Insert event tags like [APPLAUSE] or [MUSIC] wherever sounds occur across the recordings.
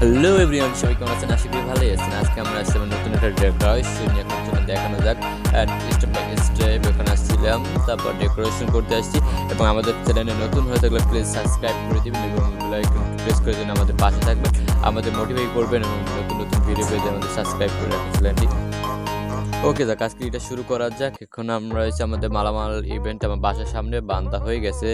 Hello everyone সবাই কেমন আছেন? আশা করি ভালোই আছেন। আজকে আমরা আসছি আমার নতুন একটা ডেকোরেশন এখন জন্য দেখানো যাক। স্টেপ বাই স্টেপ এখানে আসছিলাম। তারপর ডেকোরেশন করতে আসছি। এবং আমাদের চ্যানেলে নতুন হয়ে থাকলে প্লিজ সাবস্ক্রাইব করে দেবেন এবং লাইক প্রেস করে দেবেন আমাদের পাশে থাকবেন। আমাদের মোটিভেট করবেন এবং নতুন নতুন ভিডিও পেয়ে আমাদের সাবস্ক্রাইব করে রাখুন চ্যানেলটি ওকে, যাক, আজকে এটা শুরু করা যাক। এখন আমরা হচ্ছে আমাদের মালামাল ইভেন্ট আমার বাসার সামনে বান্ধা হয়ে গেছে।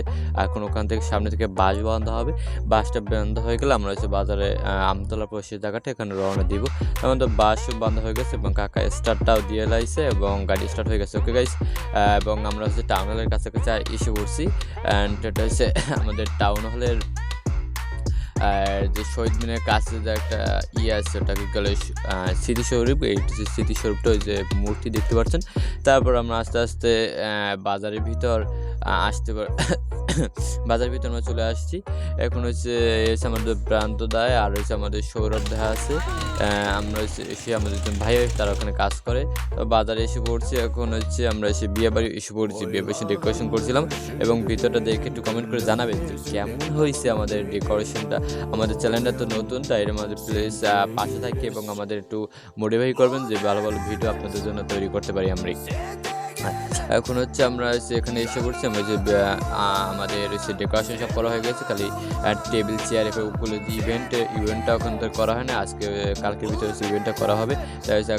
এখন ওখান থেকে সামনে থেকে বাস বান্ধা হবে। বাসটা বান্ধা হয়ে গেলে আমরা হচ্ছে বাজারে আমতলা পরিষদ জায়গাটা এখানে রওনা দিব। আমাদের বাসও বান্ধা হয়ে গেছে এবং কাকা স্টার্টটাও দিয়ে লাইছে এবং গাড়ি স্টার্ট হয়ে গেছে। ওকে গাইস এবং আমরা হচ্ছে টাউন হলের কাছাকাছি এসে পড়ছি। অ্যান্ড এটা হচ্ছে [LAUGHS] আমাদের টাউন হলের আর যে শহীদ মিনের কাছে যে একটা ইয়ে আছে, ওটাকে গেলে স্মৃতিস্বরূপ, এই যে স্মৃতিস্বরূপটা ওই যে মূর্তি দেখতে পাচ্ছেন। তারপর আমরা আস্তে আস্তে বাজারের ভিতর আসতে পার বাজারের ভিতর আমরা চলে আসছি। এখন হচ্ছে, এসে আমাদের প্রান্ত দায়, আর হচ্ছে আমাদের সৌরভ দেখা আছে। আমরা এসে আমাদের একজন ভাই তারা ওখানে কাজ করে। তো বাজারে এসে পড়ছি, এখন হচ্ছে আমরা এসে বিয়ে বাড়ি এসে পড়ছি, বিয়ে বাড়ি ডেকোরেশন করছিলাম। এবং ভিতরটা দেখে একটু কমেন্ট করে জানাবেন কেমন হয়েছে আমাদের ডেকোরেশনটা আমাদের চ্যানেলটা তো নতুন, তাই এর আমাদের প্লিজ পাশে থাকে এবং আমাদের একটু মোটিভেট করবেন যে ভালো ভালো ভিডিও আপনাদের জন্য তৈরি করতে পারি আমরা এখন হচ্ছে আমরা হচ্ছে এখানে এসে পড়ছি, আমরা যে আমাদের হচ্ছে ডেকোরেশন সব করা হয়ে গেছে, খালি টেবিল চেয়ার উপরে যে ইভেন্ট ইভেন্টটা ওখান থেকে করা হয় না, আজকে কালকের ভিতরে হচ্ছে ইভেন্টটা করা হবে। তাই হচ্ছে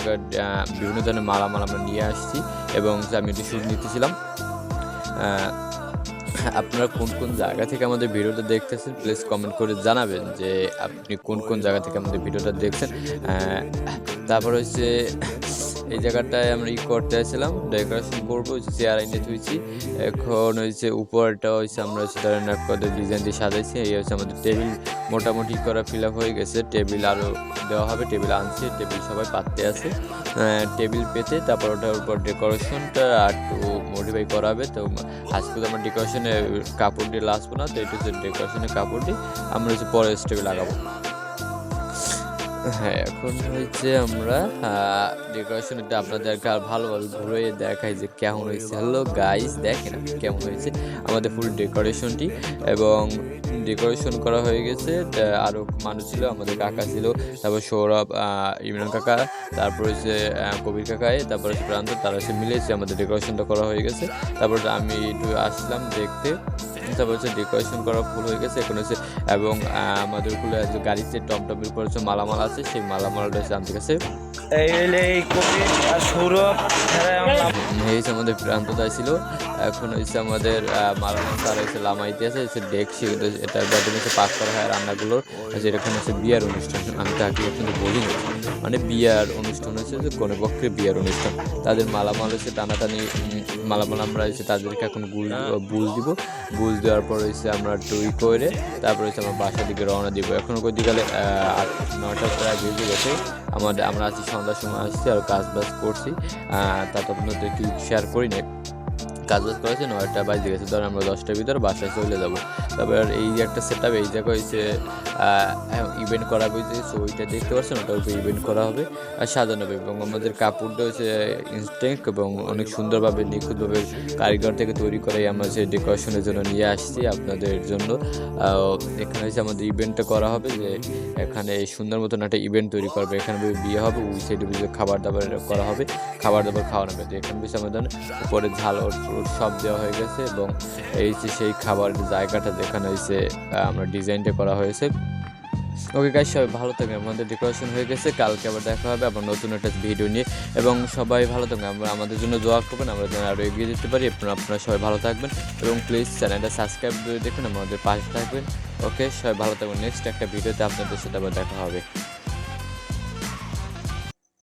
বিভিন্ন ধরনের মালামাল আমরা নিয়ে আসছি এবং আমি একটু শুট নিতেছিলাম। আপনারা কোন কোন জায়গা থেকে আমাদের ভিডিওটা দেখতেছেন প্লিজ কমেন্ট করে জানাবেন যে আপনি কোন কোন জায়গা থেকে আমাদের ভিডিওটা দেখছেন। তারপর হচ্ছে এই জায়গাটায় আমরা ই করতে আসছিলাম ডেকোরেশন করব চেয়ার এনে থুইছি। এখন হচ্ছে উপরটা হচ্ছে আমরা ধরেন এক ডিজাইন দিয়ে সাজাইছি, এই হচ্ছে আমাদের টেবিল মোটামুটি করা ফিল আপ হয়ে গেছে টেবিল আরও দেওয়া হবে টেবিল আনছে টেবিল সবাই পাততে আছে। টেবিল পেতে, তারপর ওটার উপর ডেকোরেশনটা একটু মডিফাই করাবে তো আজকে তো আমরা ডেকোরেশনে কাপড় দিয়ে লাসবো না, তো এটা হচ্ছে ডেকোরেশনের কাপড় দিয়ে আমরা হচ্ছে পরে স্টেপে লাগাবো। হ্যাঁ এখন হয়েছে আমরা ডেকোরেশনটা আপনাদেরকে আর ভালোভাবে ঘুরে দেখাই যে কেমন হয়েছে হ্যালো গাইস দেখেন কেমন হয়েছে আমাদের ফুল ডেকোরেশনটি এবং ডেকোরেশন করা হয়ে গেছে। আরও মানুষ ছিল, আমাদের কাকা ছিল, তারপর সৌরভ ইমরান কাকা, তারপর হচ্ছে কবির কাকায় তারপর হচ্ছে প্রান্ত, তারা হচ্ছে মিলেছে আমাদের ডেকোরেশনটা করা হয়ে গেছে। তারপর আমি একটু আসলাম দেখতে। তারপর হচ্ছে ডেকোরেশন করা ফুল হয়ে গেছে। এখন হচ্ছে, এবং আমাদের ওগুলো যে গাড়িতে টমটমের উপর হচ্ছে মালামাল আছে, সেই মালামালটা হচ্ছে আমাদের কাছে এই সৌরভ হচ্ছে আমাদের প্রান্ততা ছিল। এখন হচ্ছে আমাদের মালামাল তার হচ্ছে লামাইতে আছে হচ্ছে ডেকসি এটা মাধ্যমে হচ্ছে পাক করা হয় রান্নাগুলোর হচ্ছে এরকম হচ্ছে বিয়ার অনুষ্ঠান আমি তাকে কিন্তু বলি না মানে বিয়ার অনুষ্ঠান হচ্ছে যে কোনো পক্ষে বিয়ার অনুষ্ঠান। তাদের মালামাল হচ্ছে টানাটানি মালামাল আমরা হচ্ছে তাদেরকে এখন গুল বুল দিব। বুল দেওয়ার পর হচ্ছে আমরা টুই করে তারপর হচ্ছে আমরা বাসার দিকে রওনা দিব। এখন ওই দিকে আট নয়টা প্রায় বেজে গেছে। আমাদের আমরা আজকে সন্ধ্যার সময় আসছি আর কাজ বাজ করছি। আহ, আপনাদের একটু শেয়ার করি নাই কাজ বাজ করেছে নয়টা বাজে গেছে, ধর আমরা দশটার ভিতরে বাসায় চলে যাব। তারপর এই যে একটা সেট আপ এই জায়গায় হচ্ছে ইভেন্ট করা হয়েছে সো ওইটা দেখতে পাচ্ছেন, ওটার উপরে ইভেন্ট করা হবে। আর সাজানো হবে এবং আমাদের কাপড়টা হচ্ছে ইনস্টেন্ট এবং অনেক সুন্দরভাবে, নিখুঁতভাবে কারিগর থেকে তৈরি করাই আমরা সেই ডেকোরেশনের জন্য নিয়ে আসছি আপনাদের জন্য। এখানে হচ্ছে আমাদের ইভেন্টটা করা হবে যে, এখানে সুন্দর মতন একটা ইভেন্ট তৈরি করবে। এখানে বিয়ে হবে, ওই সাইডে বুঝে খাবার দাবার করা হবে। খাবার দাবার খাওয়ানো হবে। তো এখানে বেশি আমাদের উপরে ঝাল সব দেওয়া হয়ে গেছে এবং এই যে সেই খাবার জায়গাটা যেখানে হয়েছে আমরা ডিজাইনটা করা হয়েছে। ওকে গাইস সবাই ভালো থাকবেন। আমাদের ডেকোরেশন হয়ে গেছে। কালকে আবার দেখা হবে, আবার নতুন একটা ভিডিও নিয়ে। এবং সবাই ভালো থাকবেন। আমরা আমাদের জন্য দোয়া করবেন। আমরা যেন আরও এগিয়ে যেতে পারি। আপনারা সবাই ভালো থাকবেন। এবং প্লিজ চ্যানেলটা সাবস্ক্রাইব করে দেখুন। আমাদের পাশে থাকবেন। ওকে সবাই ভালো থাকবেন। নেক্সট একটা ভিডিওতে আপনাদের সাথে আবার দেখা হবে।